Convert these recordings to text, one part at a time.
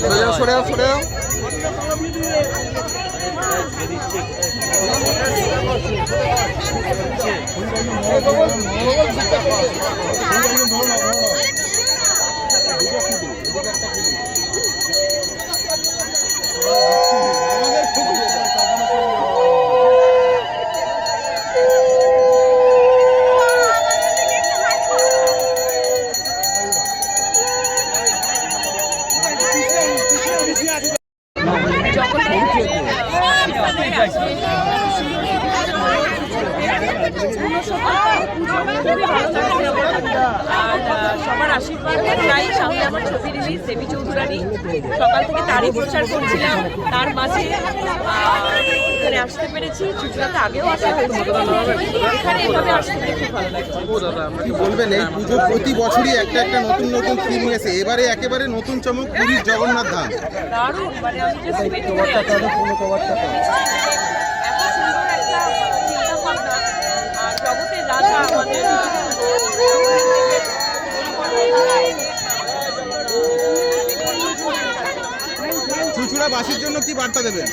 সরে যাও সরে আর সবার আশীর্বাদ চাই সামনে আমার ছবি রিলিজ দেবী চৌধুরানী। সকাল থেকে তারই প্রচার করছিলাম তার মাঝে এখানে আসতে পেরেছি চুচড়াতে আগেও আসা এখানে এভাবে আসতে পেরে খুব ভালো লাগছে। কি বলবেন এই পুজো প্রতি বছরই একটা একটা নতুন নতুন থিম এসে এবারে একেবারে নতুন চমক পুরীর জগন্নাথ ধাম। দারুণ মানে আমি just wait করে আছি। চুচুড়া বাসীর জন্য কি বার্তা দেবেন?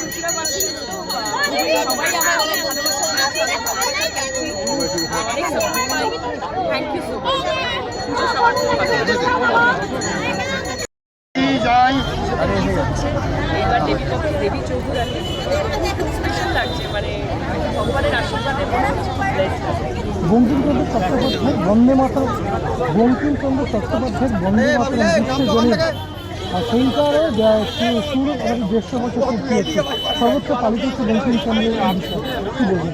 অনেক থ্যাংক ইউ সো মাচ সবার খুব ভালো এবার দেবী পক্ষে দেবী চৌধুরানী খুব স্পেশাল লাগছে মানে ভগবানের আশীর্বাদে মনে হচ্ছে খুব blessed আছে। বঙ্কিমচন্দ্র চট্টোপাধ্যায় বন্দে মাতা বঙ্কিমচন্দ্র চট্টোপাধ্যায়ের বন্দে মাতরম বিশ্বজনীন আর সেইটারে যা- সু- সুর আমাদের দেড়শো বছর সর্বোচ্চ পালিত হচ্ছে বঙ্কিমচন্দ্রের কী বলবেন?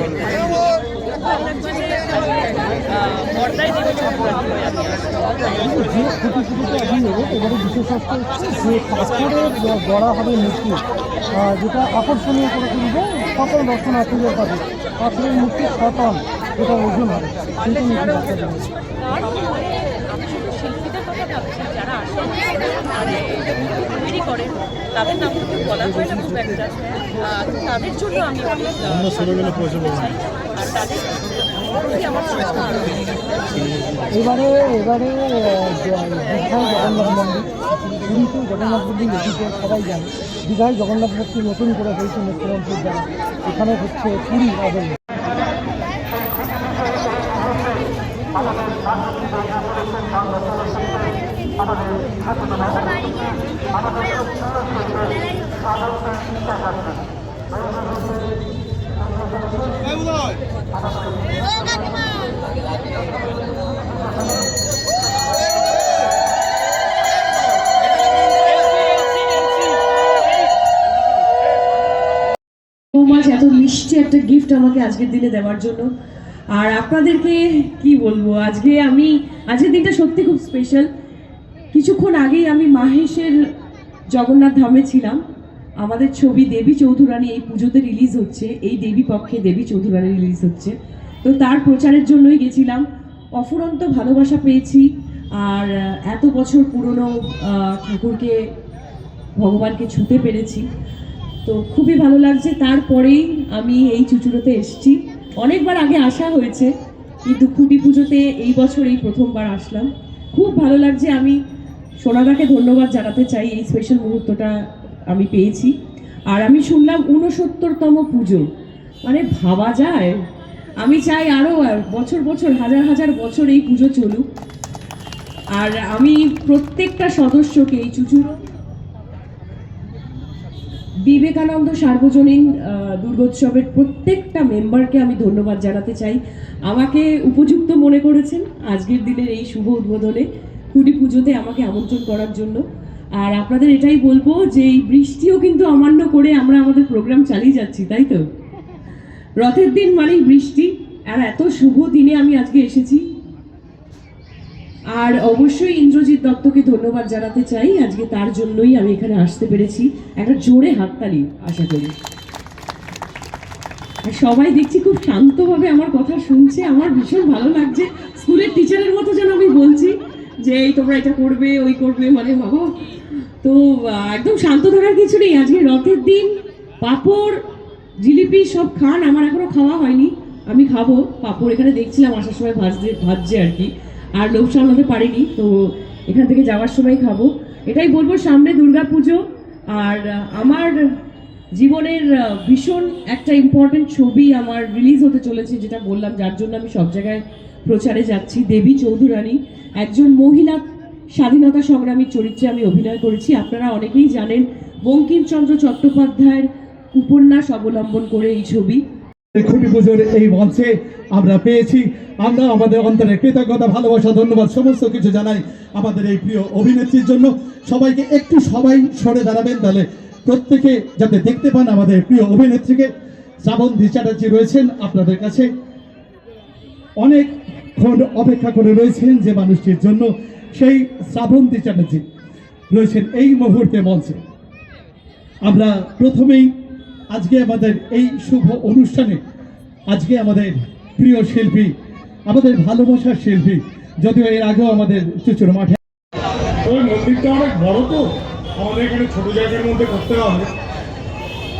আমি যে খুঁটি খুঁটিতে হচ্ছে যে পাথরের গ- গড়া হবে মূর্তি যেটা আকর্ষণীয় করে তুলবে সকল দর্শনার্থীদের কাছে পাথরের মূর্তি শতন যেটা ওজন হবে ভাবছি যারা আসলে করেন তাদের নাম তো কেউ বলা হয় না খুব একটা। তাদের জন্য আমি অনেক তাদের। এবারে এবারে দীঘায় জগন্নাথ মন্দির পুরীতে জগন্নাথ মন্দির এদিকে সবাই জানে দীঘায় জগন্নাথ মন্দির নতুন করে হয়েছে মুখ্যমন্ত্রীর দ্বারা এখানে হচ্ছে পুরী অবৈধ। মাচ এত মিষ্টি একটা গিফট আমাকে আজকের দিনে দেওয়ার জন্য। আর আপনাদেরকে কি বলব, আজকে আমি, আজকের দিনটা সত্যি খুব স্পেশাল কিছুক্ষণ আগেই আমি মাহেশের জগন্নাথ ধামে ছিলাম। আমাদের ছবি দেবী চৌধুরানী এই পুজোতে রিলিজ হচ্ছে, এই দেবী পক্ষে দেবী চৌধুরানী রিলিজ হচ্ছে। তো তার প্রচারের জন্যই গেছিলাম। অফুরন্ত ভালোবাসা পেয়েছি, আর এত বছর পুরনো ঠাকুরকে, ভগবানকে ছুতে পেরেছি। তো খুবই ভালো লাগছে। তারপরেই আমি এই চুচুড়োতে এসেছি। অনেকবার আগে আসা হয়েছে, কিন্তু খুঁটি পুজোতে এই বছর এই প্রথমবার আসলাম। খুব ভালো লাগছে। আমি সোনাদাকে ধন্যবাদ জানাতে চাই এই স্পেশাল মুহূর্তটা আমি পেয়েছি। আর আমি শুনলাম ঊনসত্তরতম পুজো। মানে ভাবা যায়। আমি চাই আরও বছর বছর, হাজার হাজার বছর এই পুজো চলুক। আর আমি প্রত্যেকটা সদস্যকে, এই চুচুড়ো, বিবেকানন্দ সার্বজনীন দুর্গোৎসবের প্রত্যেকটা মেম্বারকে আমি ধন্যবাদ জানাতে চাই। আমাকে উপযুক্ত মনে করেছেন আজকের দিনের এই শুভ উদ্বোধনে কুটি পুজোতে আমাকে আমন্ত্রণ করার জন্য। আর আপনাদের এটাই বলব যে এই বৃষ্টিও কিন্তু অমান্য করে আমরা আমাদের প্রোগ্রাম চালিয়ে যাচ্ছি, তাই তো? রথের দিন মানেই বৃষ্টি, আর এত শুভ দিনে আমি আজকে এসেছি। আর অবশ্যই ইন্দ্রজিৎ দত্তকে ধন্যবাদ জানাতে চাই, আজকে তার জন্যই আমি এখানে আসতে পেরেছি। একটা জোরে হাততালি, আশা করি। আর সবাই দেখছি খুব শান্তভাবে আমার কথা শুনছে, আমার ভীষণ ভালো লাগছে। স্কুলের টিচারের মতো যেন আমি বলছি যে, এই তোমরা এটা করবে, ওই করবে মানে বাবা তো একদম শান্ত থাকার কিছু নেই। আজকে রথের দিন, পাঁপড়, জিলিপি সব খান। আমার এখনও খাওয়া হয়নি। আমি খাব। পাঁপড় এখানে দেখছিলাম, আসার সময় ভাজতে, ভাজছে আর কি। আর লোক সামলাতে পারিনি, তো এখান থেকে যাওয়ার সময় খাব। এটাই বলব, সামনে দুর্গা পুজো আর আমার জীবনের ভীষণ একটা ইম্পর্টেন্ট ছবি আমার রিলিজ হতে চলেছে, যেটা বললাম, যার জন্য আমি সব জায়গায় প্রচারে যাচ্ছি। দেবী চৌধুরানী, একজন মহিলা স্বাধীনতা সংগ্রামী চরিত্রে আমি অভিনয় করেছি। আপনারা অনেকেই জানেন বঙ্কিমচন্দ্র চট্টোপাধ্যায়ের উপন্যাস অবলম্বন করে এই ছবি। খুঁটি পুজোর এই মঞ্চে আমরা পেয়েছি। আমরা আমাদের অন্তরের কৃতজ্ঞতা, ভালোবাসা, ধন্যবাদ, সমস্ত কিছু জানাই আমাদের এই প্রিয় অভিনেত্রীর জন্য। সবাইকে একটু সবাই সরে দাঁড়াবেন, তাহলে প্রত্যেকে যাতে দেখতে পান আমাদের প্রিয় অভিনেত্রীকে। শ্রাবন্তী চ্যাটার্জি রয়েছেন আপনাদের কাছে। অনেকক্ষণ অপেক্ষা করে রয়েছেন যে মানুষটির জন্য। সেই শ্রাবন্তী চ্যাটার্জি রয়েছেন এই মুহূর্তে মঞ্চে। আমরা প্রথমেই আজকে আমাদের এই শুভ অনুষ্ঠানে, আজকে আমাদের প্রিয় শিল্পী, আমাদের ভালোবাসার শিল্পী, যদিও এর আগেও আমাদের চুচুর মাঠে। ওই মন্দিরটা অনেক বড় তো, আমাদের এখানে ছোট জায়গার মধ্যে করতে হবে।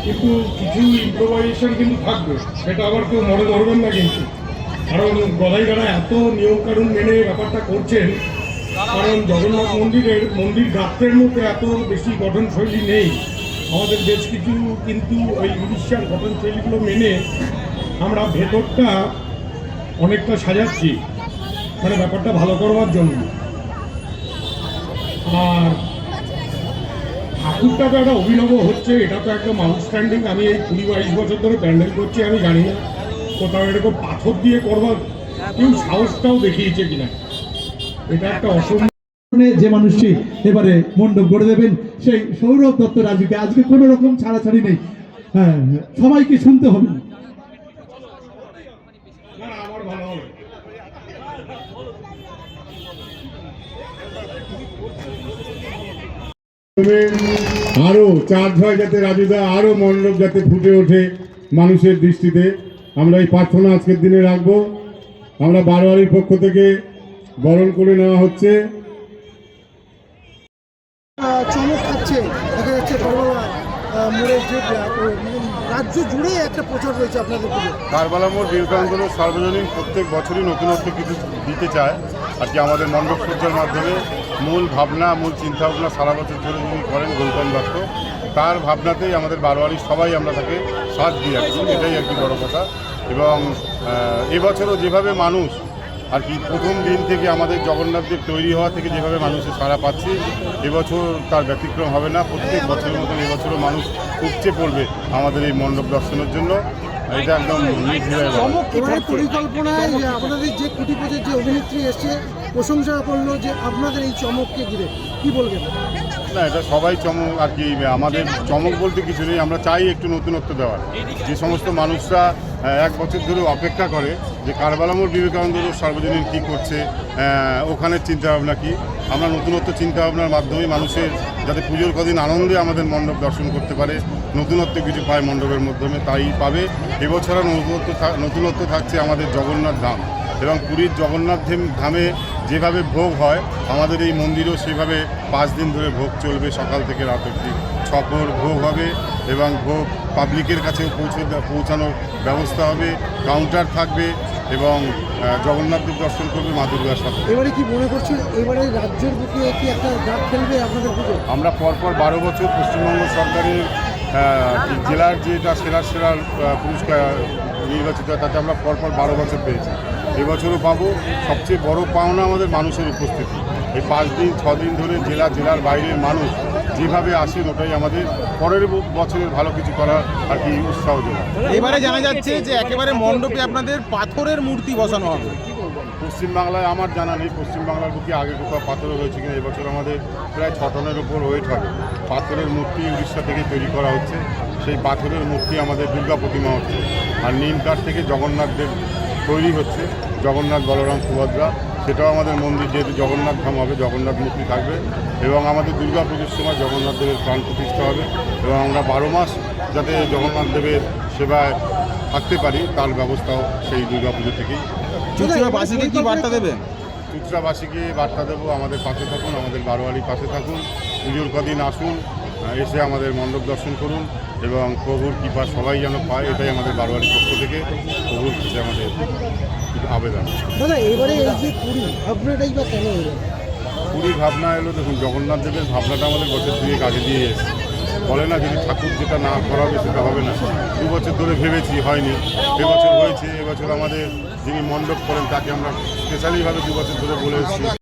কিন্তু কিছু ইম্প্রোভাইজেশন কিন্তু থাকবে, সেটা আবার কেউ মনে ধরবেন না কিন্তু। কারণ গদাই গাড়া এত নিয়ম কানুন মেনে ব্যাপারটা করছেন কারণ জগন্নাথ মন্দিরের, মন্দির গাত্রের মধ্যে এত বেশি গঠনশৈলী নেই। আমাদের বেশ কিছু কিন্তু ওই উড়িষ্যার গঠনশৈলীগুলো মেনে আমরা ভেতরটা অনেকটা সাজাচ্ছি। মানে ব্যাপারটা ভালো করবার জন্য। আর ঠাকুরটা তো একটা অভিনব হচ্ছে, এটা তো একদম আউটস্ট্যান্ডিং আমি এই কুড়ি বাইশ বছর ধরে প্যান্ডেল করছি, আমি জানি না কোথাও এরকম পাথর দিয়ে করবার কেউ সাহসটাও দেখিয়েছে কিনা। এটা একটা যে মানুষটি এবারে মণ্ডপ গড়ে দেবেন, সেই সৌরভ দত্ত রাজুকে আজকে কোনো রকম ছাড়াছাড়ি নেই। হ্যাঁ সবাইকে শুনতে হবে। আরও চার্জ হয় যাতে রাজুদা আরও মণ্ডপ যাতে ফুটে ওঠে মানুষের দৃষ্টিতে। আমরা এই প্রার্থনা আজকের দিনে রাখব। আমরা বারোয়ারির পক্ষ থেকে বরণ করে নেওয়া হচ্ছে। চমক খাচ্ছে দেখা যাচ্ছে বড়রা মোড়ের যে আহ, ও- মানে রাজ্য জুড়ে একটা প্রচার রয়েছে আপনাদের কারবালা মোড় বিবেকানন্দ সার্বজনীন প্রত্যেক বছরই নতুনত্ব কিছু দিতে চায়। আর কি আমাদের মণ্ডপ সজ্জার মাধ্যমে মূল ভাবনা মূল চিন্তা ভাবনা সারা বছর ধরে যিনি করেন গৌতম দত্ত তার ভাবনাতেই আমাদের বারোয়ারির সবাই আমরা তাকে সাথ দিয়ে আসছি এটাই আর কি বড় কথা। এবং এবছরও যেভাবে মানুষ আর কি প্রথম দিন থেকে আমাদের জগন্নাথদেব তৈরি হওয়া থেকে যেভাবে মানুষের সাড়া পাচ্ছি এবছর তার ব্যতিক্রম হবে না। প্রত্যেক বছরের মতন এবছরও মানুষ উপচে পড়বে আমাদের এই মণ্ডপ দর্শনের জন্য। এটা একদম আপনাদের যে কুটি পুজোর যে অভিনেত্রী এসছে প্রশংসা করল যে আপনাদের এই চমককে ঘিরে কি বলবেন? না এটা সবাই চমক আর কি আমাদের চমক বলতে কিছু নেই আমরা চাই একটু নতুনত্ব দেওয়ার। যে সমস্ত মানুষরা এক বছর ধরে অপেক্ষা করে যে কারবালামোর বিবেকানন্দ সার্বজনীন কী করছে আহ, ওখানের চিন্তাভাবনা কী। আমরা নতুনত্ব চিন্তাভাবনার মাধ্যমে মানুষের যাতে পুজোর কদিন আনন্দে আমাদের মণ্ডপ দর্শন করতে পারে নতুনত্ব কিছু পায় মণ্ডপের মাধ্যমে তাই পাবে। এবছরও নতুনত্ব নতুনত্ব থাকছে আমাদের জগন্নাথ ধাম এবং পুরীর জগন্নাথ ধাম- ধামে যেভাবে ভোগ হয় আমাদের এই মন্দিরেও সেভাবে পাঁচ দিন ধরে ভোগ চলবে সকাল থেকে রাত অবধি। সকল ভোগ হবে এবং ভোগ পাবলিকের কাছেও পৌঁছে পৌঁছানোর ব্যবস্থা হবে কাউন্টার থাকবে এবং জগন্নাথদেব দর্শন করবে মা দুর্গার সাথে। এবারে কি মনে করছেন এবারে রাজ্যের বুকে কি একটা ডাক খেলবে আপনাদের পুজো আমরা পরপর বারো বছর পশ্চিমবঙ্গ সরকারের জেলার যেটা সেরা সেরা পুরস্কার নির্বাচিত হয় তাতে আমরা পরপর বারো বছর পেয়েছি। এবছরও পাবো। সবচেয়ে বড় পাওনা আমাদের মানুষের উপস্থিতি। এই পাঁচ দিন ছ দিন ধরে জেলা জেলার বাইরের মানুষ যেভাবে আসেন ওটাই আমাদের পরের বছরের ভালো কিছু করার আর কি উৎসাহ যোগায় এবারে জানা যাচ্ছে যে একেবারে মণ্ডপে আপনাদের পাথরের মূর্তি বসানো হবে। পশ্চিমবাংলায় আমার জানা নেই পশ্চিমবাংলার বুকে আগে কোথাও পাথরে হয়েছে কিনা এবছর আমাদের প্রায় ছ টনের উপর ওয়েট হবে পাথরের মূর্তি উড়িষ্যা থেকে তৈরি করা হচ্ছে। সেই পাথরের মূর্তি আমাদের দুর্গা প্রতিমা হচ্ছে। আর নিম কাঠ থেকে জগন্নাথ দেব তৈরি হচ্ছে। জগন্নাথ বলরাম সুভদ্রা সেটাও আমাদের মন্দির যেহেতু জগন্নাথ ধাম হবে জগন্নাথ মূর্তি থাকবে এবং আমাদের দুর্গা পুজোর সময় জগন্নাথ দেবের প্রাণ প্রতিষ্ঠা হবে এবং আমরা বারো মাস যাতে জগন্নাথ দেবের সেবায় থাকতে পারি তার ব্যবস্থাও সেই দুর্গা পুজো থেকেই। চুচুড়াবাসীকে কি বার্তা দেবেন চুচড়াবাসীকে বার্তা দেবো আমাদের পাশে থাকুন আমাদের বারোয়ারির পাশে থাকুন পুজোর কদিন আসুন এসে আমাদের মণ্ডপ দর্শন করুন এবং প্রভুর কৃপা সবাই যেন পায় এটাই আমাদের বারোয়ারির পক্ষ থেকে। প্রভুর আমাদের আবেদন। দাদা এবারে এই যে পুরী আপনারাই বা কেন এলো? পুরী ভাবনা এলো দেখুন জগন্নাথ দেবের ভাবনাটা আমাদের বছর দুয়েক কাজে দিয়ে এসেছে। বলে না যদি ঠাকুর যেটা না করা হবে সেটা হবে না। দু বছর ধরে ভেবেছি হয়নি। এবছর হয়েছে এবছর আমাদের যিনি মণ্ডপ করেন তাকে আমরা স্পেশালিভাবে দু বছর ধরে বলে এসেছি।